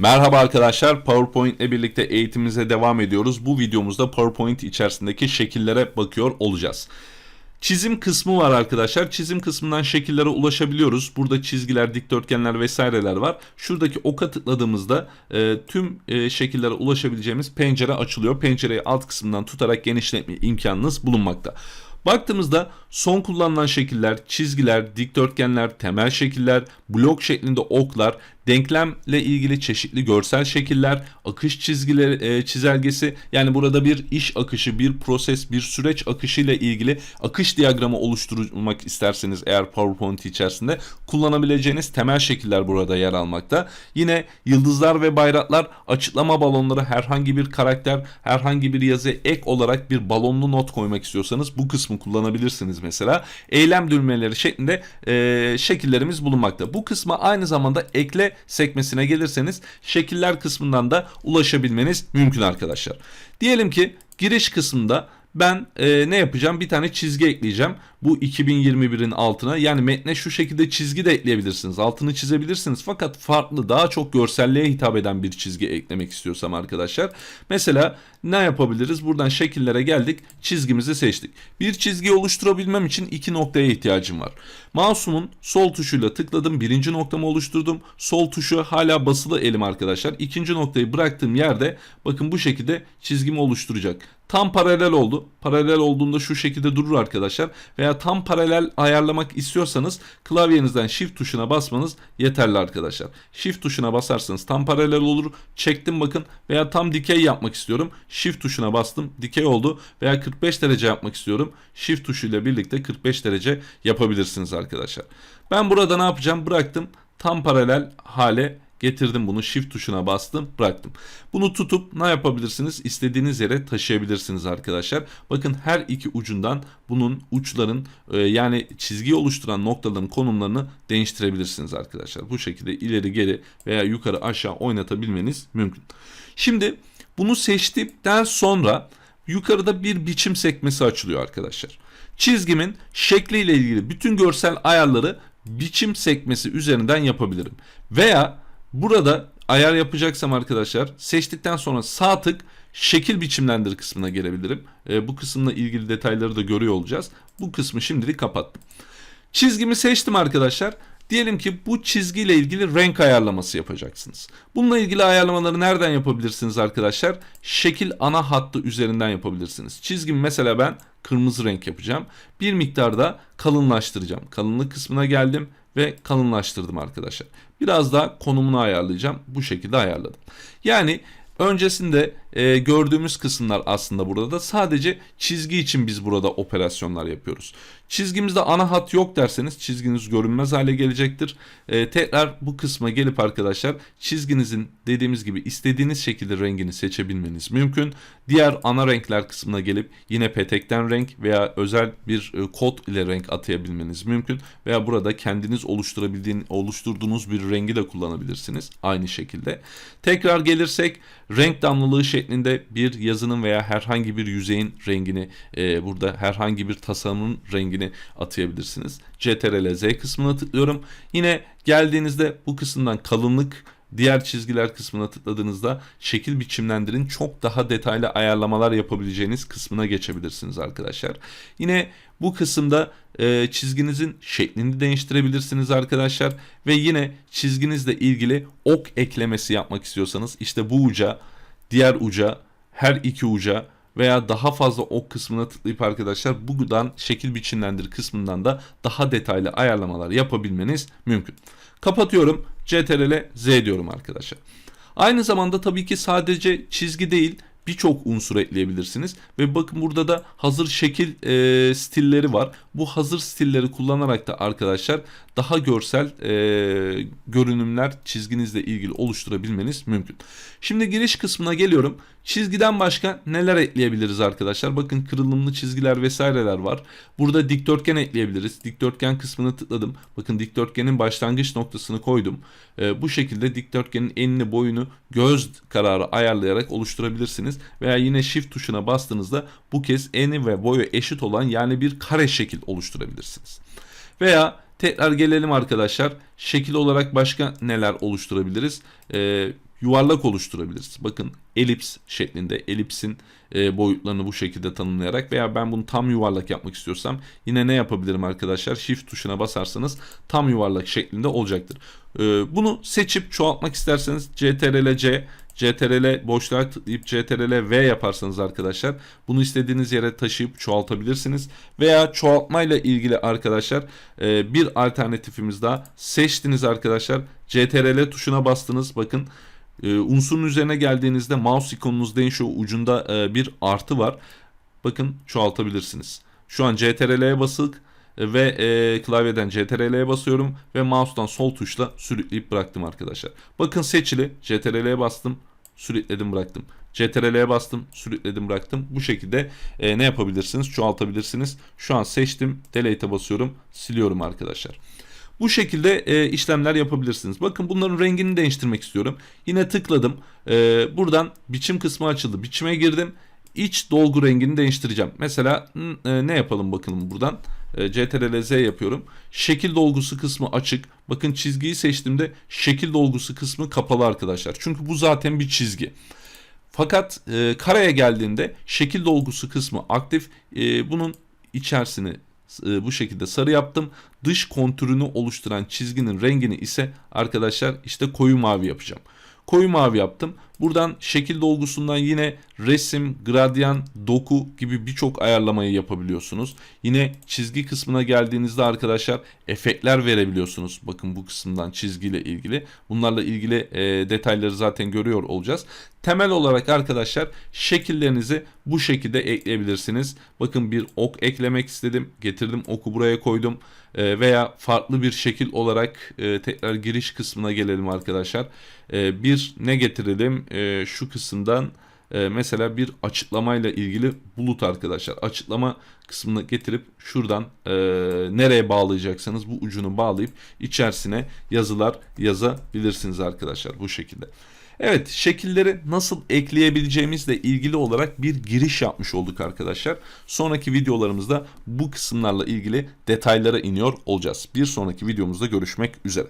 Merhaba arkadaşlar, PowerPoint ile birlikte eğitimimize devam ediyoruz. Bu videomuzda PowerPoint içerisindeki şekillere bakıyor olacağız. Çizim kısmı var arkadaşlar. Çizim kısmından şekillere ulaşabiliyoruz. Burada çizgiler, dikdörtgenler vesaireler var. Şuradaki oka tıkladığımızda e, tüm e, şekillere ulaşabileceğimiz pencere açılıyor. Pencereyi alt kısmından tutarak genişletme imkanınız bulunmakta. Baktığımızda son kullanılan şekiller, çizgiler, dikdörtgenler, temel şekiller, blok şeklinde oklar, denklemle ilgili çeşitli görsel şekiller, akış çizgileri, e, çizelgesi yani burada bir iş akışı, bir proses, bir süreç akışı ile ilgili akış diyagramı oluşturmak isterseniz eğer PowerPoint içerisinde kullanabileceğiniz temel şekiller burada yer almakta. Yine yıldızlar ve bayraklar, açıklama balonları, herhangi bir karakter, herhangi bir yazı ek olarak bir balonlu not koymak istiyorsanız bu kısmı kullanabilirsiniz mesela. Eylem düğmeleri şeklinde e, şekillerimiz bulunmakta. Bu kısma aynı zamanda ekle sekmesine gelirseniz şekiller kısmından da ulaşabilmeniz mümkün arkadaşlar. Diyelim ki giriş kısmında ben e, ne yapacağım? Bir tane çizgi ekleyeceğim. Bu 2021'in altına. Yani metne şu şekilde çizgi de ekleyebilirsiniz. Altını çizebilirsiniz. Fakat farklı daha çok görselliğe hitap eden bir çizgi eklemek istiyorsam arkadaşlar. Mesela ne yapabiliriz? Buradan şekillere geldik. Çizgimizi seçtik. Bir çizgi oluşturabilmem için iki noktaya ihtiyacım var. Mouse'umun sol tuşuyla tıkladım. Birinci noktamı oluşturdum. Sol tuşu hala basılı elim arkadaşlar. İkinci noktayı bıraktığım yerde bakın bu şekilde çizgimi oluşturacak. Tam paralel oldu. Paralel olduğunda şu şekilde durur arkadaşlar. Veya tam paralel ayarlamak istiyorsanız klavyenizden shift tuşuna basmanız yeterli arkadaşlar. Shift tuşuna basarsanız tam paralel olur. Çektim bakın veya tam dikey yapmak istiyorum. Shift tuşuna bastım. Dikey oldu. Veya 45 derece yapmak istiyorum. Shift tuşuyla birlikte 45 derece yapabilirsiniz arkadaşlar. Ben burada ne yapacağım? Bıraktım. Tam paralel hale getirdim bunu shift tuşuna bastım bıraktım. Bunu tutup ne yapabilirsiniz? İstediğiniz yere taşıyabilirsiniz arkadaşlar. Bakın her iki ucundan bunun uçların e, yani çizgiyi oluşturan noktaların konumlarını değiştirebilirsiniz arkadaşlar. Bu şekilde ileri geri veya yukarı aşağı oynatabilmeniz mümkün. Şimdi bunu seçtikten sonra yukarıda bir biçim sekmesi açılıyor arkadaşlar. Çizgimin şekliyle ilgili bütün görsel ayarları biçim sekmesi üzerinden yapabilirim. Veya burada ayar yapacaksam arkadaşlar seçtikten sonra sağ tık şekil biçimlendir kısmına gelebilirim. E, bu kısımla ilgili detayları da görüyor olacağız. Bu kısmı şimdilik kapattım. Çizgimi seçtim arkadaşlar. Diyelim ki bu çizgiyle ilgili renk ayarlaması yapacaksınız. Bununla ilgili ayarlamaları nereden yapabilirsiniz arkadaşlar? Şekil ana hattı üzerinden yapabilirsiniz. Çizgimi mesela ben kırmızı renk yapacağım. Bir miktarda kalınlaştıracağım. Kalınlık kısmına geldim ve kalınlaştırdım arkadaşlar. Biraz daha konumunu ayarlayacağım. Bu şekilde ayarladım. Yani öncesinde e, gördüğümüz kısımlar aslında burada da sadece çizgi için biz burada operasyonlar yapıyoruz. Çizgimizde ana hat yok derseniz çizginiz görünmez hale gelecektir. E, tekrar bu kısma gelip arkadaşlar çizginizin dediğimiz gibi istediğiniz şekilde rengini seçebilmeniz mümkün. Diğer ana renkler kısmına gelip yine petekten renk veya özel bir e, kod ile renk atayabilmeniz mümkün. Veya burada kendiniz oluşturabildiğin, oluşturduğunuz bir rengi de kullanabilirsiniz aynı şekilde. Tekrar gelirsek renk damlalığı şeklinde bir yazının veya herhangi bir yüzeyin rengini e, burada herhangi bir tasarımın rengini atayabilirsiniz. CTRL Z kısmına tıklıyorum. Yine geldiğinizde bu kısımdan kalınlık diğer çizgiler kısmına tıkladığınızda şekil biçimlendirin çok daha detaylı ayarlamalar yapabileceğiniz kısmına geçebilirsiniz arkadaşlar. Yine bu kısımda e, çizginizin şeklini değiştirebilirsiniz arkadaşlar ve yine çizginizle ilgili ok eklemesi yapmak istiyorsanız işte bu uca diğer uca her iki uca veya daha fazla ok kısmına tıklayıp arkadaşlar buradan şekil biçimlendir kısmından da daha detaylı ayarlamalar yapabilmeniz mümkün. Kapatıyorum. CTRL Z diyorum arkadaşlar. Aynı zamanda tabii ki sadece çizgi değil birçok unsur ekleyebilirsiniz. Ve bakın burada da hazır şekil e, stilleri var. Bu hazır stilleri kullanarak da arkadaşlar daha görsel e, görünümler çizginizle ilgili oluşturabilmeniz mümkün. Şimdi giriş kısmına geliyorum. Çizgiden başka neler ekleyebiliriz arkadaşlar? Bakın kırılımlı çizgiler vesaireler var. Burada dikdörtgen ekleyebiliriz. Dikdörtgen kısmını tıkladım. Bakın dikdörtgenin başlangıç noktasını koydum. E, bu şekilde dikdörtgenin enini boyunu göz kararı ayarlayarak oluşturabilirsiniz. Veya yine shift tuşuna bastığınızda bu kez eni ve boyu eşit olan yani bir kare şekil oluşturabilirsiniz. Veya tekrar gelelim arkadaşlar. Şekil olarak başka neler oluşturabiliriz? Ee, yuvarlak oluşturabiliriz. Bakın elips şeklinde elipsin e, boyutlarını bu şekilde tanımlayarak veya ben bunu tam yuvarlak yapmak istiyorsam yine ne yapabilirim arkadaşlar? Shift tuşuna basarsanız tam yuvarlak şeklinde olacaktır. E, bunu seçip çoğaltmak isterseniz CTRL C CTRL boşluğa tıklayıp CTRL V yaparsanız arkadaşlar bunu istediğiniz yere taşıyıp çoğaltabilirsiniz. Veya çoğaltmayla ilgili arkadaşlar e, bir alternatifimiz daha seçtiniz arkadaşlar. CTRL tuşuna bastınız bakın e, unsurun üzerine geldiğinizde mouse ikonunuz değişiyor ucunda e, bir artı var. Bakın çoğaltabilirsiniz. Şu an CTRL'ye basık ve e, klavyeden CTRL'ye basıyorum ve mouse'dan sol tuşla sürükleyip bıraktım arkadaşlar. Bakın seçili CTRL'ye bastım sürükledim bıraktım. CTRL'ye bastım sürükledim bıraktım. Bu şekilde e, ne yapabilirsiniz? Çoğaltabilirsiniz. Şu an seçtim delete'e basıyorum siliyorum arkadaşlar. Bu şekilde e, işlemler yapabilirsiniz. Bakın bunların rengini değiştirmek istiyorum. Yine tıkladım. E, buradan biçim kısmı açıldı. Biçime girdim. İç dolgu rengini değiştireceğim. Mesela e, ne yapalım bakalım buradan. E, CTRL Z yapıyorum. Şekil dolgusu kısmı açık. Bakın çizgiyi seçtiğimde şekil dolgusu kısmı kapalı arkadaşlar. Çünkü bu zaten bir çizgi. Fakat e, kareye geldiğinde şekil dolgusu kısmı aktif. E, bunun içerisini e, bu şekilde sarı yaptım. Dış kontürünü oluşturan çizginin rengini ise arkadaşlar işte koyu mavi yapacağım. Koyu mavi yaptım. Buradan şekil dolgusundan yine resim, gradyan, doku gibi birçok ayarlamayı yapabiliyorsunuz. Yine çizgi kısmına geldiğinizde arkadaşlar efektler verebiliyorsunuz. Bakın bu kısımdan çizgiyle ilgili. Bunlarla ilgili e, detayları zaten görüyor olacağız. Temel olarak arkadaşlar şekillerinizi bu şekilde ekleyebilirsiniz. Bakın bir ok eklemek istedim. Getirdim oku buraya koydum. E, veya farklı bir şekil olarak e, tekrar giriş kısmına gelelim arkadaşlar. E, bir ne getirelim? E, şu kısımdan e, mesela bir açıklamayla ilgili bulut arkadaşlar. Açıklama kısmını getirip şuradan e, nereye bağlayacaksanız bu ucunu bağlayıp içerisine yazılar yazabilirsiniz arkadaşlar bu şekilde. Evet şekilleri nasıl ekleyebileceğimizle ilgili olarak bir giriş yapmış olduk arkadaşlar. Sonraki videolarımızda bu kısımlarla ilgili detaylara iniyor olacağız. Bir sonraki videomuzda görüşmek üzere.